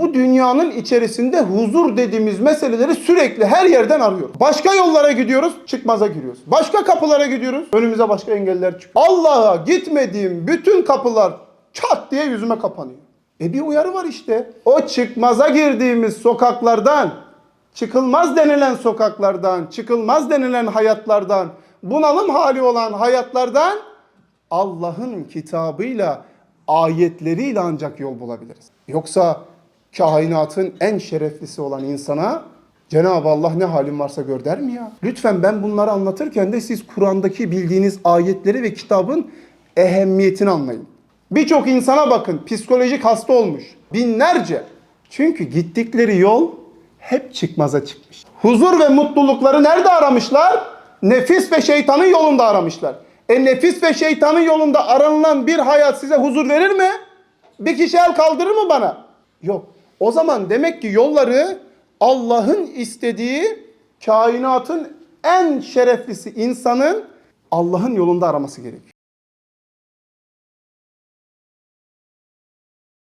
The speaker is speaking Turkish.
bu dünyanın içerisinde huzur dediğimiz meseleleri sürekli her yerden arıyoruz. Başka yollara gidiyoruz, çıkmaza giriyoruz. Başka kapılara gidiyoruz, önümüze başka engeller çıkıyor. Allah'a gitmediğim bütün kapılar çat diye yüzüme kapanıyor. E bir uyarı var işte. O çıkmaza girdiğimiz sokaklardan, çıkılmaz denilen sokaklardan, çıkılmaz denilen hayatlardan, bunalım hali olan hayatlardan Allah'ın kitabıyla, ayetleriyle ancak yol bulabiliriz. Yoksa kainatın en şereflisi olan insana Cenab-ı Allah ne halin varsa gör der mi ya? Lütfen ben bunları anlatırken de siz Kur'an'daki bildiğiniz ayetleri ve kitabın ehemmiyetini anlayın. Birçok insana bakın psikolojik hasta olmuş. Binlerce. Çünkü gittikleri yol hep çıkmaza çıkmış. Huzur ve mutlulukları nerede aramışlar? Nefis ve şeytanın yolunda aramışlar. E nefis ve şeytanın yolunda aranılan bir hayat size huzur verir mi? Bir kişi el kaldırır mı bana? Yok. O zaman demek ki yolları Allah'ın istediği kainatın en şereflisi insanın Allah'ın yolunda araması gerekiyor.